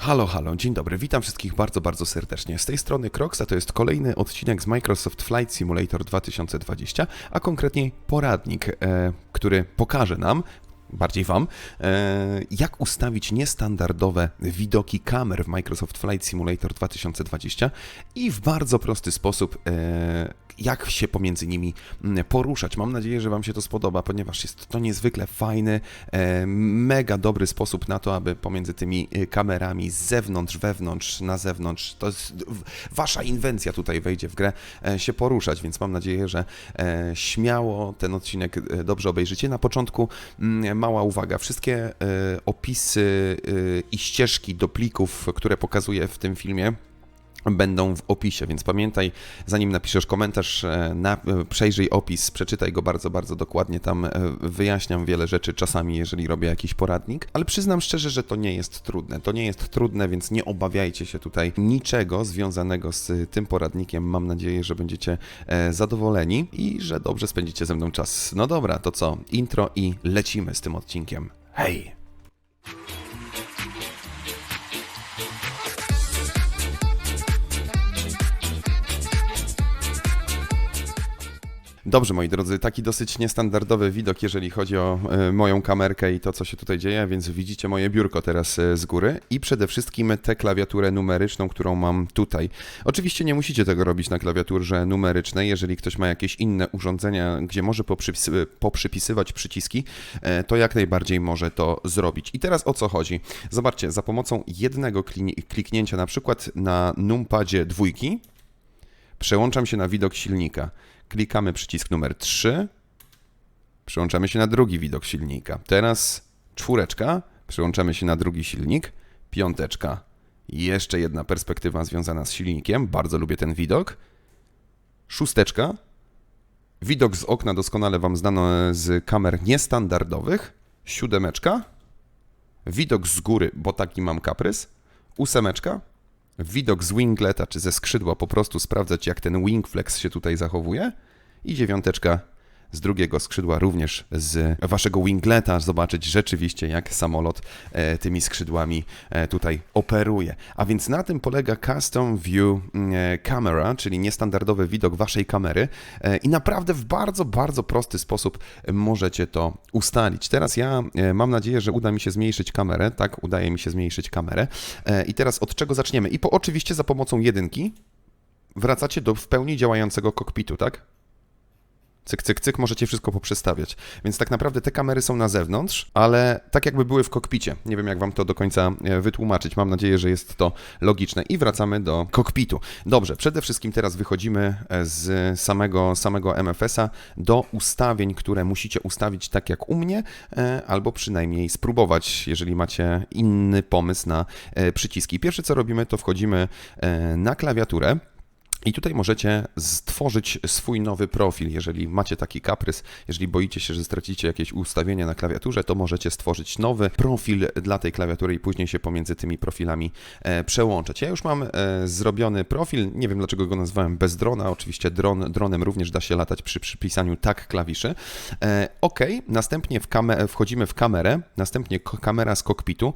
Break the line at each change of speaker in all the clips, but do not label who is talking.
Halo, halo, dzień dobry, witam wszystkich bardzo, bardzo serdecznie. Z tej strony Crocs, a to jest kolejny odcinek z Microsoft Flight Simulator 2020, a konkretniej poradnik, e, który pokaże nam, bardziej Wam, e, jak ustawić niestandardowe widoki kamer w Microsoft Flight Simulator 2020 i w bardzo prosty sposób, e, jak się pomiędzy nimi poruszać. Mam nadzieję, że Wam się to spodoba, ponieważ jest to niezwykle fajny, e, mega dobry sposób na to, aby pomiędzy tymi kamerami z zewnątrz, wewnątrz, na zewnątrz, to jest Wasza inwencja tutaj wejdzie w grę, się poruszać, więc mam nadzieję, że śmiało ten odcinek dobrze obejrzycie. Na początku mała uwaga, wszystkie e, opisy e, i ścieżki do plików, które pokazuję w tym filmie, będą w opisie, więc pamiętaj, zanim napiszesz komentarz, e, na, e, przejrzyj opis, przeczytaj go bardzo, bardzo dokładnie. Tam e, wyjaśniam wiele rzeczy czasami, jeżeli robię jakiś poradnik, ale przyznam szczerze, że to nie jest trudne. To nie jest trudne, więc nie obawiajcie się tutaj niczego związanego z tym poradnikiem. Mam nadzieję, że będziecie zadowoleni i że dobrze spędzicie ze mną czas. No dobra, to co? Intro i lecimy z tym odcinkiem. Hej! Dobrze, moi drodzy, taki dosyć niestandardowy widok, jeżeli chodzi o e, moją kamerkę i to, co się tutaj dzieje, więc widzicie moje biurko teraz e, z góry i przede wszystkim tę klawiaturę numeryczną, którą mam tutaj. Oczywiście nie musicie tego robić na klawiaturze numerycznej, jeżeli ktoś ma jakieś inne urządzenia, gdzie może poprzypis- poprzypisywać przyciski, e, to jak najbardziej może to zrobić. I teraz o co chodzi? Zobaczcie, za pomocą jednego kliknięcia, na przykład na numpadzie dwójki, przełączam się na widok silnika. Klikamy przycisk numer 3. Przełączamy się na drugi widok silnika. Teraz czwóreczka. Przełączamy się na drugi silnik. Piąteczka. Jeszcze jedna perspektywa związana z silnikiem. Bardzo lubię ten widok. Szósteczka. Widok z okna doskonale Wam znano z kamer niestandardowych. Siódemeczka. Widok z góry, bo taki mam kaprys. Ósemeczka widok z wingleta czy ze skrzydła, po prostu sprawdzać, jak ten wingflex się tutaj zachowuje. I dziewiąteczka z drugiego skrzydła, również z waszego wingleta, zobaczyć rzeczywiście, jak samolot e, tymi skrzydłami e, tutaj operuje. A więc na tym polega Custom View e, Camera, czyli niestandardowy widok waszej kamery. I naprawdę w bardzo, bardzo prosty sposób możecie to ustalić. Teraz ja mam nadzieję, że uda mi się zmniejszyć kamerę. Tak, udaje mi się zmniejszyć kamerę. I teraz od czego zaczniemy? I po, oczywiście za pomocą jedynki wracacie do w pełni działającego kokpitu, tak? Cyk, cyk, cyk, możecie wszystko poprzestawiać. Więc tak naprawdę te kamery są na zewnątrz, ale tak jakby były w kokpicie. Nie wiem, jak wam to do końca e, wytłumaczyć. Mam nadzieję, że jest to logiczne. I wracamy do kokpitu. Dobrze, przede wszystkim teraz wychodzimy e, z samego, samego MFS-a do ustawień, które musicie ustawić tak jak u mnie, e, albo przynajmniej spróbować, jeżeli macie inny pomysł na przyciski. Pierwsze co robimy, to wchodzimy na klawiaturę. I tutaj możecie stworzyć swój nowy profil. Jeżeli macie taki kaprys, jeżeli boicie się, że stracicie jakieś ustawienia na klawiaturze, to możecie stworzyć nowy profil dla tej klawiatury i później się pomiędzy tymi profilami e, przełączać. Ja już mam e, zrobiony profil, nie wiem dlaczego go nazwałem bez drona, oczywiście dron, dronem również da się latać przy przypisaniu tak klawiszy. E, OK, następnie w wchodzimy w kamerę, następnie kamera z kokpitu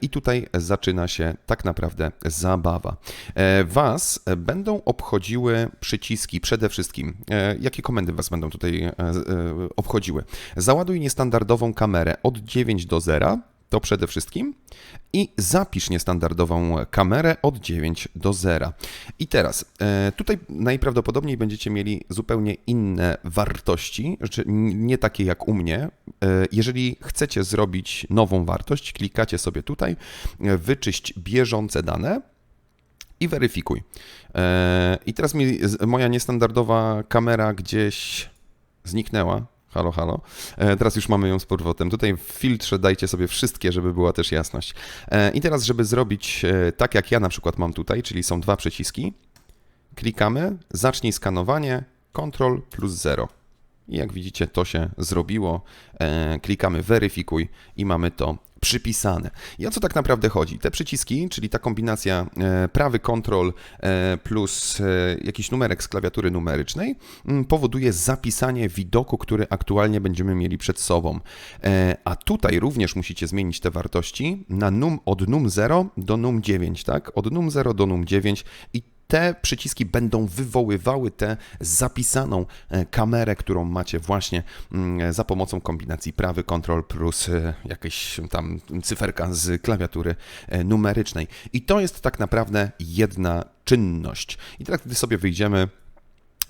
i tutaj zaczyna się tak naprawdę zabawa. Was będą obchodziły przyciski przede wszystkim. E, Jakie komendy Was będą tutaj e, e, obchodziły? Załaduj niestandardową kamerę od 9 do 0. To przede wszystkim. I zapisz niestandardową kamerę od 9 do 0. I teraz, tutaj najprawdopodobniej będziecie mieli zupełnie inne wartości, n- nie takie jak u mnie. Jeżeli chcecie zrobić nową wartość, klikacie sobie tutaj, wyczyść bieżące dane i weryfikuj. E, I teraz mi moja niestandardowa kamera gdzieś zniknęła. Halo, halo. E, Teraz już mamy ją z powrotem. Tutaj w filtrze dajcie sobie wszystkie, żeby była też jasność. E, I teraz, żeby zrobić tak, jak ja na przykład mam tutaj, czyli są dwa przyciski, klikamy, zacznij skanowanie, Ctrl plus 0. I jak widzicie, to się zrobiło. Klikamy weryfikuj i mamy to przypisane. I o co tak naprawdę chodzi? Te przyciski, czyli ta kombinacja e, prawy kontrol e, plus e, jakiś numerek z klawiatury numerycznej, m, powoduje zapisanie widoku, który aktualnie będziemy mieli przed sobą. A tutaj również musicie zmienić te wartości na num od num 0 do num 9, tak? Od num 0 do num 9 i te przyciski będą wywoływały tę zapisaną e, kamerę, którą macie właśnie mm, za pomocą kombinacji prawy Ctrl plus e, jakaś tam cyferka z klawiatury e, numerycznej. I to jest tak naprawdę jedna czynność. I teraz, gdy sobie wyjdziemy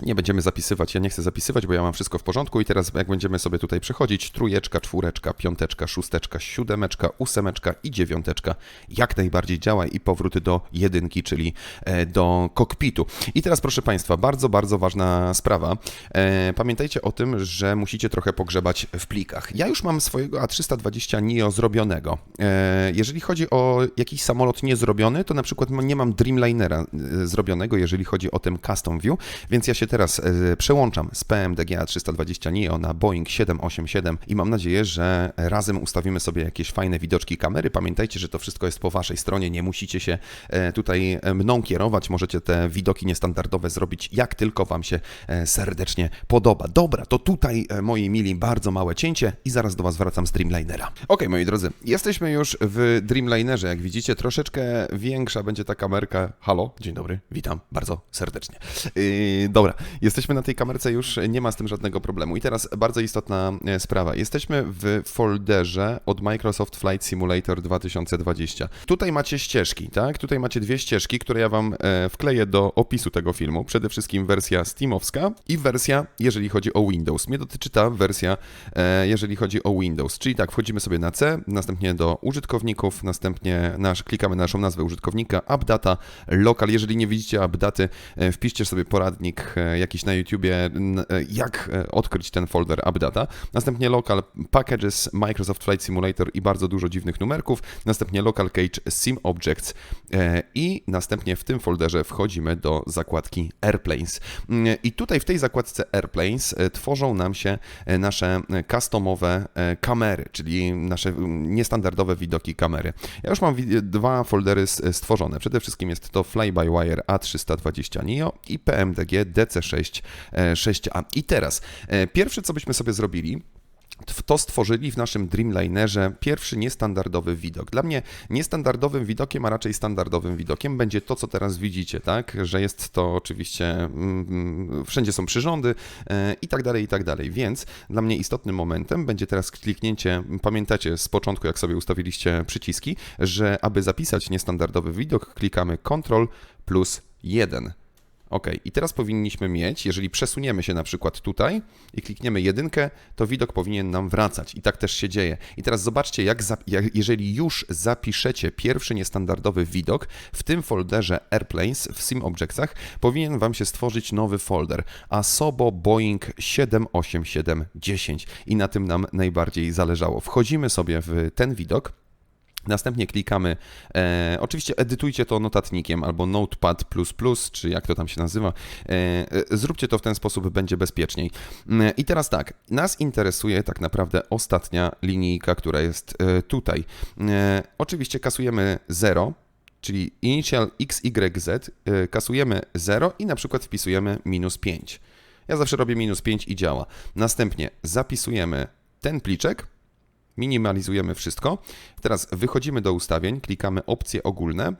nie będziemy zapisywać, ja nie chcę zapisywać, bo ja mam wszystko w porządku i teraz jak będziemy sobie tutaj przechodzić, trójeczka, czwóreczka, piąteczka, szósteczka, siódemeczka, ósemeczka i dziewiąteczka jak najbardziej działa i powrót do jedynki, czyli e, do kokpitu. I teraz proszę Państwa, bardzo, bardzo ważna sprawa. E, Pamiętajcie o tym, że musicie trochę pogrzebać w plikach. Ja już mam swojego A320 NIO zrobionego. E, Jeżeli chodzi o jakiś samolot niezrobiony, to na przykład nie mam Dreamlinera zrobionego, jeżeli chodzi o ten custom view, więc ja się teraz e, przełączam z PMDG A320 NIO na Boeing 787 i mam nadzieję, że razem ustawimy sobie jakieś fajne widoczki kamery. Pamiętajcie, że to wszystko jest po waszej stronie, nie musicie się e, tutaj e, mną kierować, możecie te widoki niestandardowe zrobić jak tylko wam się serdecznie podoba. Dobra, to tutaj, moi mili, bardzo małe cięcie i zaraz do was wracam z Dreamlinera. Ok, moi drodzy, jesteśmy już w Dreamlinerze, jak widzicie, troszeczkę większa będzie ta kamerka. Halo, dzień dobry, witam bardzo serdecznie. Yy, dobra, jesteśmy na tej kamerce już, nie ma z tym żadnego problemu. I teraz bardzo istotna e, sprawa. Jesteśmy w folderze od Microsoft Flight Simulator 2020. Tutaj macie ścieżki, tak? Tutaj macie dwie ścieżki, które ja wam e, wkleję do opisu tego filmu. Przede wszystkim wersja Steamowska i wersja, jeżeli chodzi o Windows. Mnie dotyczy ta wersja, e, jeżeli chodzi o Windows. Czyli tak, wchodzimy sobie na C, następnie do użytkowników, następnie nasz, klikamy na naszą nazwę użytkownika, appdata, local. Jeżeli nie widzicie appdaty, wpiszcie sobie poradnik jakiś na YouTubie, e, jak e, odkryć ten folder updata. Następnie local packages, Microsoft Flight Simulator i bardzo dużo dziwnych numerków. Następnie local cage sim objects e, i następnie w tym folderze wchodzimy do zakładki airplanes. Mm, I tutaj w tej zakładce airplanes tworzą nam się nasze customowe kamery, czyli nasze mm, niestandardowe widoki kamery. Ja już mam dwa foldery stworzone. Przede wszystkim jest to fly by wire A320 NIO i PMDG DC 6A. E, I teraz, e, pierwsze co byśmy sobie zrobili, to stworzyli w naszym Dreamlinerze pierwszy niestandardowy widok. Dla mnie niestandardowym widokiem, a raczej standardowym widokiem będzie to, co teraz widzicie, tak? Że jest to oczywiście, mm, wszędzie są przyrządy e, i tak dalej, i tak dalej. Więc dla mnie istotnym momentem będzie teraz kliknięcie, pamiętacie z początku, jak sobie ustawiliście przyciski, że aby zapisać niestandardowy widok, klikamy Ctrl plus 1. Ok, i teraz powinniśmy mieć, jeżeli przesuniemy się na przykład tutaj i klikniemy jedynkę, to widok powinien nam wracać i tak też się dzieje. I teraz zobaczcie, jak, jak jeżeli już zapiszecie pierwszy niestandardowy widok, w tym folderze Airplanes w Sim Objectsach powinien Wam się stworzyć nowy folder Asobo Boeing 78710 i na tym nam najbardziej zależało. Wchodzimy sobie w ten widok. Następnie klikamy, e, oczywiście edytujcie to notatnikiem albo Notepad++, czy jak to tam się nazywa. E, e, zróbcie to w ten sposób, będzie bezpieczniej. Mm, I teraz tak, nas interesuje tak naprawdę ostatnia linijka, która jest e, tutaj. E, oczywiście kasujemy 0, czyli initial XYZ, e, kasujemy 0 i na przykład wpisujemy minus 5. Ja zawsze robię minus 5 i działa. Następnie zapisujemy ten pliczek, minimalizujemy wszystko. Teraz wychodzimy do ustawień, klikamy opcje ogólne,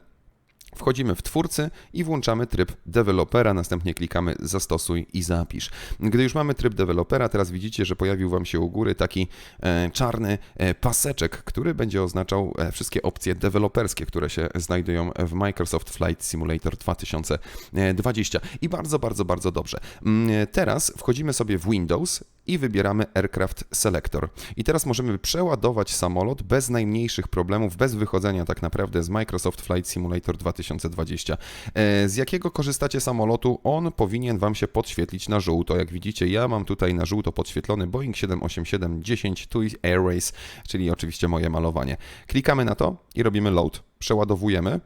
wchodzimy w twórcy i włączamy tryb dewelopera, następnie klikamy zastosuj i zapisz. Gdy już mamy tryb dewelopera, teraz widzicie, że pojawił Wam się u góry taki e, czarny e, paseczek, który będzie oznaczał e, wszystkie opcje deweloperskie, które się znajdują w Microsoft Flight Simulator 2020. I bardzo, bardzo, bardzo dobrze. Mm, Teraz wchodzimy sobie w Windows i wybieramy Aircraft Selector. I teraz możemy przeładować samolot bez najmniejszych problemów, bez wychodzenia tak naprawdę z Microsoft Flight Simulator 2020. E, Z jakiego korzystacie samolotu? On powinien Wam się podświetlić na żółto. Jak widzicie, ja mam tutaj na żółto podświetlony Boeing 787-10 TUI Airways, czyli oczywiście moje malowanie. Klikamy na to i robimy load. Przeładowujemy.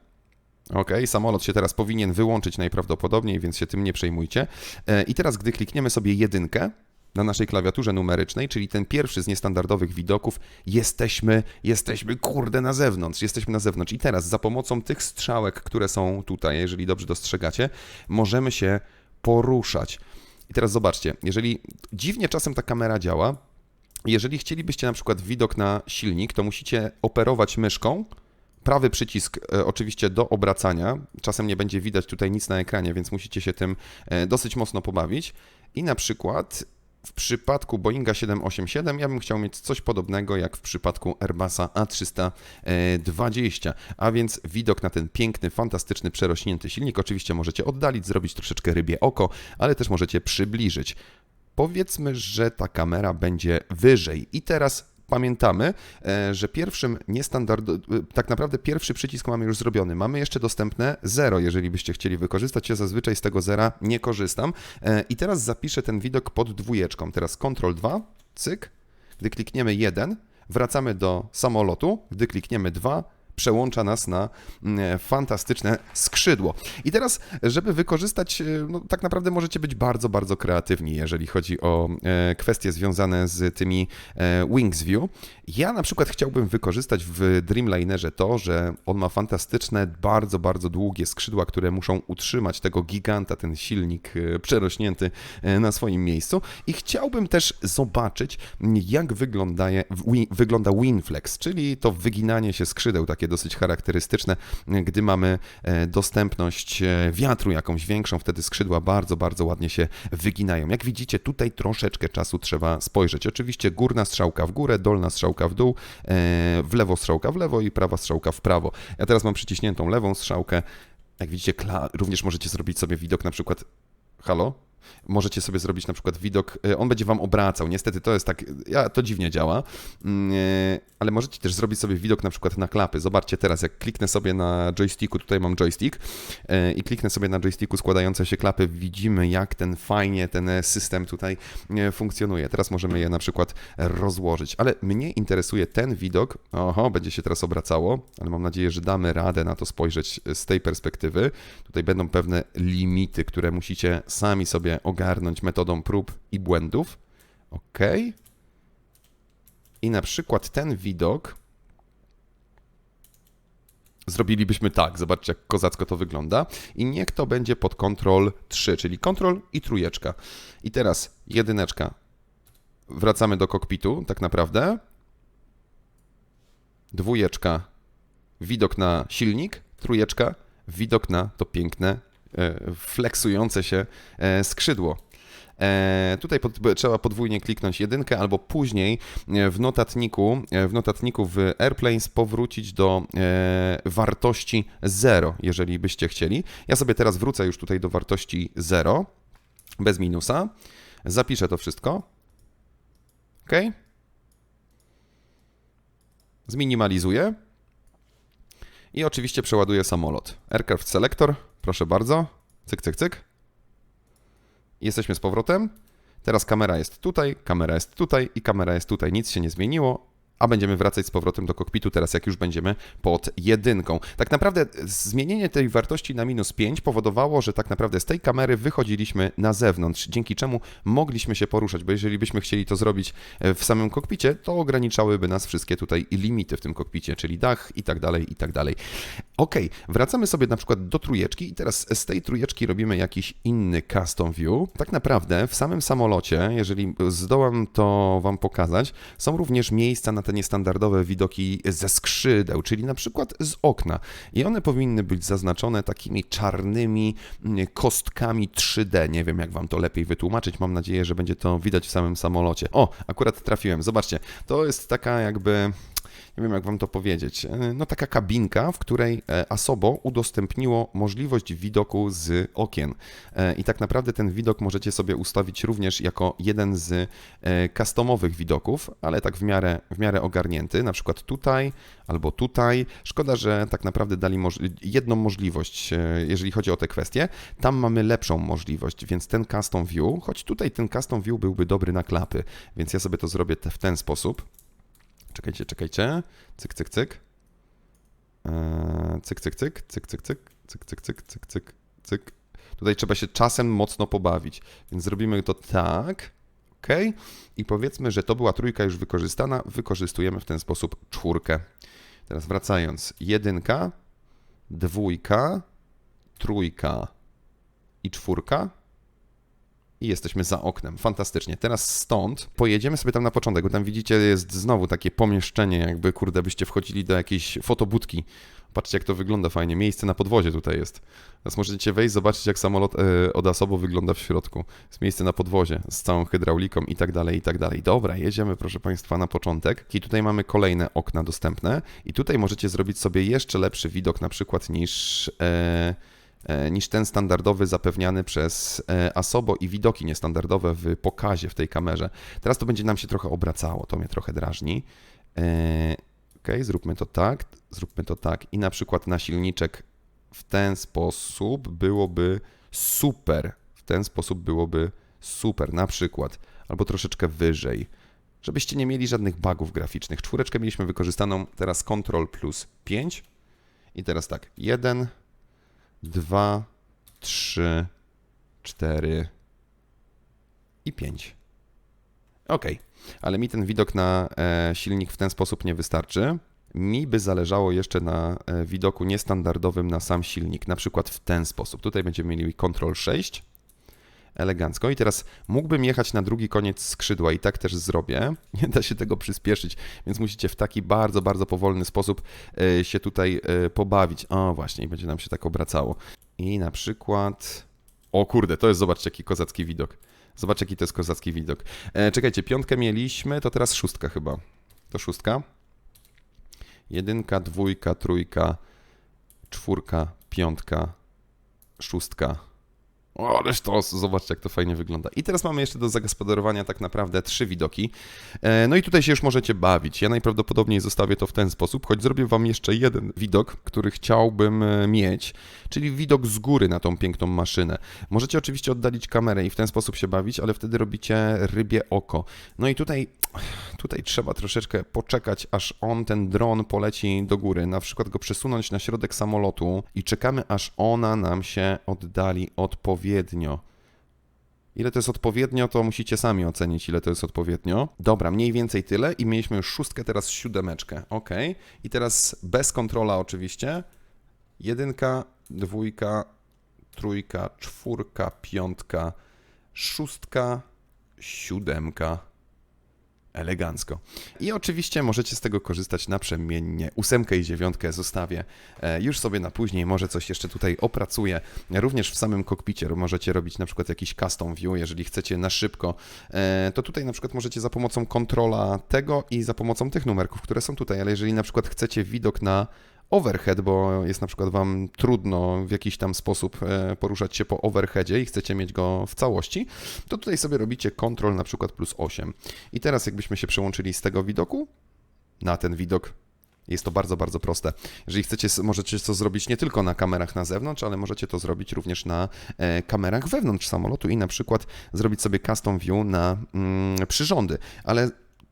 Ok, samolot się teraz powinien wyłączyć najprawdopodobniej, więc się tym nie przejmujcie. E, I teraz, gdy klikniemy sobie jedynkę, na naszej klawiaturze numerycznej, czyli ten pierwszy z niestandardowych widoków, jesteśmy, jesteśmy kurde na zewnątrz, jesteśmy na zewnątrz. I teraz za pomocą tych strzałek, które są tutaj, jeżeli dobrze dostrzegacie, możemy się poruszać. I teraz zobaczcie, jeżeli dziwnie czasem ta kamera działa, jeżeli chcielibyście na przykład widok na silnik, to musicie operować myszką, prawy przycisk e, oczywiście do obracania. Czasem nie będzie widać tutaj nic na ekranie, więc musicie się tym e, dosyć mocno pobawić. I na przykład w przypadku Boeinga 787 ja bym chciał mieć coś podobnego jak w przypadku Airbusa A320, a więc widok na ten piękny, fantastyczny, przerośnięty silnik. Oczywiście możecie oddalić, zrobić troszeczkę rybie oko, ale też możecie przybliżyć. Powiedzmy, że ta kamera będzie wyżej. I teraz pamiętamy, e, że pierwszym niestandardowym, tak naprawdę pierwszy przycisk mamy już zrobiony. Mamy jeszcze dostępne 0, jeżeli byście chcieli wykorzystać. Ja zazwyczaj z tego zera nie korzystam. E, I teraz zapiszę ten widok pod dwójeczką. Teraz Ctrl 2, cyk. Gdy klikniemy 1, wracamy do samolotu. Gdy klikniemy 2, przełącza nas na mm, fantastyczne skrzydło. I teraz, żeby wykorzystać, e, no, tak naprawdę możecie być bardzo, bardzo kreatywni, jeżeli chodzi o e, kwestie związane z tymi e, Wings View. Ja na przykład chciałbym wykorzystać w Dreamlinerze to, że on ma fantastyczne, bardzo, bardzo długie skrzydła, które muszą utrzymać tego giganta, ten silnik e, przerośnięty e, na swoim miejscu. I chciałbym też zobaczyć, jak wygląda, wygląda Winflex, czyli to wyginanie się skrzydeł, takie dosyć charakterystyczne, gdy mamy e, dostępność wiatru jakąś większą, wtedy skrzydła bardzo, bardzo ładnie się wyginają. Jak widzicie, tutaj troszeczkę czasu trzeba spojrzeć. Oczywiście górna strzałka w górę, dolna strzałka w dół, w lewo strzałka w lewo i prawa strzałka w prawo. Ja teraz mam przyciśniętą lewą strzałkę. Jak widzicie, również możecie zrobić sobie widok na przykład. Halo? Możecie sobie zrobić na przykład widok, e, on będzie wam obracał. Niestety to jest tak, ja, to dziwnie działa, mm, e, ale możecie też zrobić sobie widok na przykład na klapy. Zobaczcie teraz, jak kliknę sobie na joysticku, tutaj mam joystick e, i kliknę sobie na joysticku składające się klapy, widzimy jak ten fajnie ten system tutaj funkcjonuje. Teraz możemy je na przykład rozłożyć, ale mnie interesuje ten widok. Oho, będzie się teraz obracało, ale mam nadzieję, że damy radę na to spojrzeć z tej perspektywy. Tutaj będą pewne limity, które musicie sami sobie ogarnąć metodą prób i błędów. OK. I na przykład ten widok zrobilibyśmy tak. Zobaczcie, jak kozacko to wygląda. I niech to będzie pod kontrol 3, czyli kontrol i trójeczka. I teraz jedyneczka. Wracamy do kokpitu, tak naprawdę. Dwójeczka. Widok na silnik. Trójeczka. Widok na to piękne flexujące się e, skrzydło. E, tutaj pod, trzeba podwójnie kliknąć jedynkę, albo później w notatniku, w notatniku w Airplanes powrócić do wartości 0, jeżeli byście chcieli. Ja sobie teraz wrócę już tutaj do wartości 0, bez minusa. Zapiszę to wszystko. OK. Zminimalizuję. I oczywiście przeładuję samolot. Aircraft Selector Proszę bardzo. Cyk, cyk, cyk. Jesteśmy z powrotem. Teraz kamera jest tutaj, kamera jest tutaj i kamera jest tutaj. Nic się nie zmieniło a będziemy wracać z powrotem do kokpitu teraz, jak już będziemy pod jedynką. Tak naprawdę zmienienie tej wartości na minus 5 powodowało, że tak naprawdę z tej kamery wychodziliśmy na zewnątrz, dzięki czemu mogliśmy się poruszać, bo jeżeli byśmy chcieli to zrobić e, w samym kokpicie, to ograniczałyby nas wszystkie tutaj limity w tym kokpicie, czyli dach i tak dalej, i tak dalej. Ok, wracamy sobie na przykład do trójeczki i teraz z tej trójeczki robimy jakiś inny custom view. Tak naprawdę w samym samolocie, jeżeli zdołam to Wam pokazać, są również miejsca na te niestandardowe widoki ze skrzydeł, czyli na przykład z okna. I one powinny być zaznaczone takimi czarnymi mm, kostkami 3D. Nie wiem, jak Wam to lepiej wytłumaczyć. Mam nadzieję, że będzie to widać w samym samolocie. O, akurat trafiłem. Zobaczcie, to jest taka jakby nie wiem jak wam to powiedzieć, e, no taka kabinka, w której e, Asobo udostępniło możliwość widoku z okien. E, I tak naprawdę ten widok możecie sobie ustawić również jako jeden z customowych widoków, ale tak w miarę, w miarę ogarnięty, na przykład tutaj albo tutaj. Szkoda, że tak naprawdę dali moż jedną możliwość, jeżeli chodzi o te kwestie. Tam mamy lepszą możliwość, więc ten custom view, choć tutaj ten custom view byłby dobry na klapy, więc ja sobie to zrobię w ten sposób. Czekajcie, czekajcie. Cyk, cyk, cyk. Cyk, cyk, cyk, cyk, cyk, cyk, cyk, cyk, cyk, cyk, cyk, cyk. Tutaj trzeba się czasem mocno pobawić, więc zrobimy to tak. OK. I powiedzmy, że to była trójka już wykorzystana. Wykorzystujemy w ten sposób czwórkę. Teraz wracając. Jedynka, dwójka, trójka i czwórka. I jesteśmy za oknem. Fantastycznie. Teraz stąd pojedziemy sobie tam na początek, bo tam widzicie, jest znowu takie pomieszczenie, jakby kurde byście wchodzili do jakiejś fotobudki. Patrzcie, jak to wygląda fajnie. Miejsce na podwozie tutaj jest. Teraz możecie wejść, zobaczyć, jak samolot e, odasobo wygląda w środku. Jest miejsce na podwozie z całą hydrauliką i tak dalej, i tak dalej. Dobra, jedziemy, proszę Państwa, na początek. I tutaj mamy kolejne okna dostępne. I tutaj możecie zrobić sobie jeszcze lepszy widok, na przykład niż. E, niż ten standardowy zapewniany przez e, Asobo i widoki niestandardowe w pokazie w tej kamerze. Teraz to będzie nam się trochę obracało, to mnie trochę drażni. E, Ok, zróbmy to tak, zróbmy to tak i na przykład na silniczek w ten sposób byłoby super. W ten sposób byłoby super, na przykład, albo troszeczkę wyżej, żebyście nie mieli żadnych bugów graficznych. Czwóreczkę mieliśmy wykorzystaną, teraz Ctrl plus 5 i teraz tak, 1, 2, 3, 4 i 5. Ok, ale mi ten widok na e, silnik w ten sposób nie wystarczy. Mi by zależało jeszcze na e, widoku niestandardowym na sam silnik, na przykład w ten sposób. Tutaj będziemy mieli Ctrl 6, elegancko. I teraz mógłbym jechać na drugi koniec skrzydła i tak też zrobię. Nie da się tego przyspieszyć, więc musicie w taki bardzo, bardzo powolny sposób e, się tutaj e, pobawić. O, właśnie, i będzie nam się tak obracało. I na przykład... O kurde, to jest, zobaczcie, jaki kozacki widok. Zobacz, jaki to jest kozacki widok. E, czekajcie, piątkę mieliśmy, to teraz szóstka chyba. To szóstka. Jedynka, dwójka, trójka, czwórka, piątka, szóstka. O, ależ to, zobaczcie, jak to fajnie wygląda. I teraz mamy jeszcze do zagospodarowania tak naprawdę trzy widoki. E, no i tutaj się już możecie bawić. Ja najprawdopodobniej zostawię to w ten sposób, choć zrobię wam jeszcze jeden widok, który chciałbym e, mieć, czyli widok z góry na tą piękną maszynę. Możecie oczywiście oddalić kamerę i w ten sposób się bawić, ale wtedy robicie rybie oko. No i tutaj, tutaj trzeba troszeczkę poczekać, aż on, ten dron poleci do góry, na przykład go przesunąć na środek samolotu i czekamy, aż ona nam się oddali odpowiednio. Ile to jest odpowiednio, to musicie sami ocenić, ile to jest odpowiednio. Dobra, mniej więcej tyle i mieliśmy już szóstkę, teraz siódemeczkę. Ok. I teraz bez kontrola oczywiście. Jedynka, dwójka, trójka, czwórka, piątka, szóstka, siódemka. Elegancko. I oczywiście możecie z tego korzystać naprzemiennie. Ósemkę i dziewiątkę zostawię e, już sobie na później. Może coś jeszcze tutaj opracuję. Również w samym kokpicie możecie robić na przykład jakiś custom view, jeżeli chcecie na szybko. E, To tutaj na przykład możecie za pomocą kontrola tego i za pomocą tych numerków, które są tutaj. Ale jeżeli na przykład chcecie widok na overhead, bo jest na przykład Wam trudno w jakiś tam sposób e, poruszać się po overheadzie i chcecie mieć go w całości, to tutaj sobie robicie Ctrl na przykład plus 8. I teraz jakbyśmy się przełączyli z tego widoku na ten widok, jest to bardzo, bardzo proste. Jeżeli chcecie, możecie to zrobić nie tylko na kamerach na zewnątrz, ale możecie to zrobić również na e, kamerach wewnątrz samolotu i na przykład zrobić sobie custom view na mm, przyrządy. Ale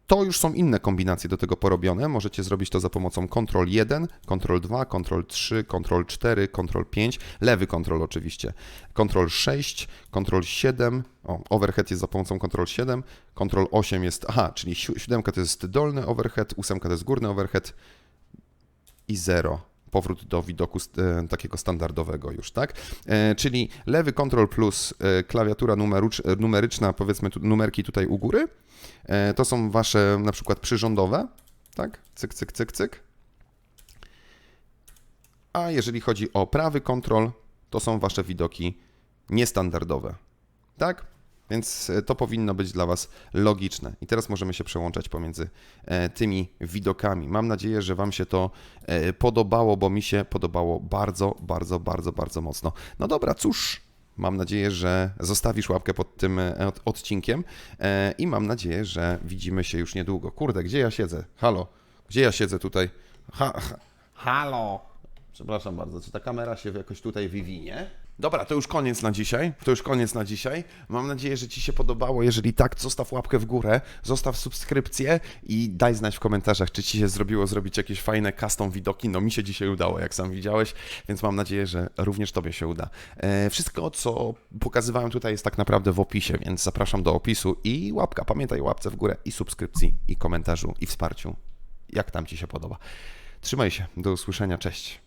to już są inne kombinacje do tego porobione. Możecie zrobić to za pomocą Ctrl 1, Ctrl 2, Ctrl 3, Ctrl 4, Ctrl 5, lewy Ctrl oczywiście, Ctrl 6, Ctrl 7, o, overhead jest za pomocą Ctrl 7, Ctrl 8 jest, aha, czyli 7 to jest dolny overhead, 8 to jest górny overhead i 0 powrót do widoku e, takiego standardowego już, tak? E, czyli lewy Ctrl plus e, klawiatura numerycz, numeryczna, powiedzmy tu, numerki tutaj u góry, to są wasze na przykład przyrządowe, tak? Cyk, cyk, cyk, cyk. A jeżeli chodzi o prawy Ctrl, to są wasze widoki niestandardowe, tak? Więc e, to powinno być dla Was logiczne. I teraz możemy się przełączać pomiędzy e, tymi widokami. Mam nadzieję, że Wam się to e, podobało, bo mi się podobało bardzo, bardzo, bardzo, bardzo mocno. No dobra, cóż. Mam nadzieję, że zostawisz łapkę pod tym od- odcinkiem i mam nadzieję, że widzimy się już niedługo. Kurde, gdzie ja siedzę? Halo, gdzie ja siedzę tutaj? Ha, ha. Halo. Przepraszam bardzo, czy ta kamera się jakoś tutaj wywinie? Dobra, to już koniec na dzisiaj. To już koniec na dzisiaj. Mam nadzieję, że Ci się podobało. Jeżeli tak, zostaw łapkę w górę, zostaw subskrypcję i daj znać w komentarzach, czy Ci się zrobiło zrobić jakieś fajne custom widoki. No mi się dzisiaj udało, jak sam widziałeś, więc mam nadzieję, że również Tobie się uda. E, wszystko, co pokazywałem tutaj jest tak naprawdę w opisie, więc zapraszam do opisu i łapka. Pamiętaj łapce w górę i subskrypcji, i komentarzu, i wsparciu. Jak tam Ci się podoba. Trzymaj się. Do usłyszenia. Cześć.